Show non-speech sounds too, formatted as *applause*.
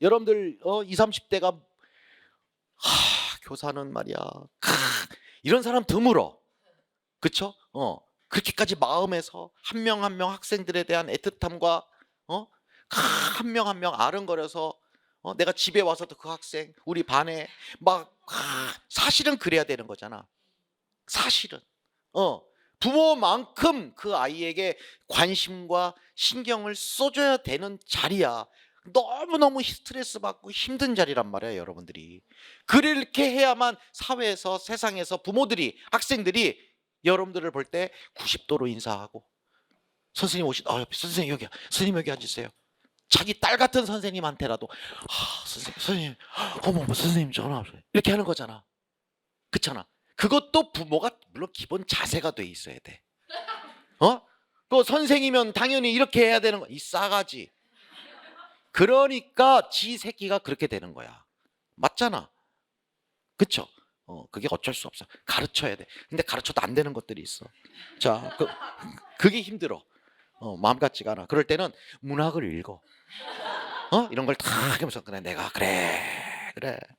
여러분들 어 20, 30대가 하, 교사는 말이야. 크, 이런 사람 드물어. 그쵸? 어. 그렇게까지 마음에서 한 명 한명 학생들에 대한 애틋함과 어? 한 명 한 명 아른거려서 어? 내가 집에 와서도 그 학생 우리 반에 막 아, 사실은 그래야 되는 거잖아. 사실은. 어. 부모만큼 그 아이에게 관심과 신경을 써줘야 되는 자리야. 너무너무 스트레스 받고 힘든 자리란 말이야, 여러분들이. 그렇게 해야만 사회에서 세상에서 부모들이 학생들이 여러분들을 볼 때 90도로 인사하고 선생님 오신 아 옆에 선생님 여기 선생님 여기 앉으세요. 자기 딸 같은 선생님한테라도 아 선생님 선생님 어머 어머 선생님 전화. 이렇게 하는 거잖아. 그렇잖아. 그것도 부모가 물론 기본 자세가 돼 있어야 돼. 어? 그 선생이면 당연히 이렇게 해야 되는 거. 이 싸가지. 그러니까 지 새끼가 그렇게 되는 거야. 맞잖아. 그쵸? 어, 그게 어쩔 수 없어. 가르쳐야 돼. 근데 가르쳐도 안 되는 것들이 있어. 자, 그, *laughs* 그게 힘들어. 어, 마음 같지가 않아. 그럴 때는 문학을 읽어. 어? 이런 걸 다 하면서 그래 내가 그래 그래. 자,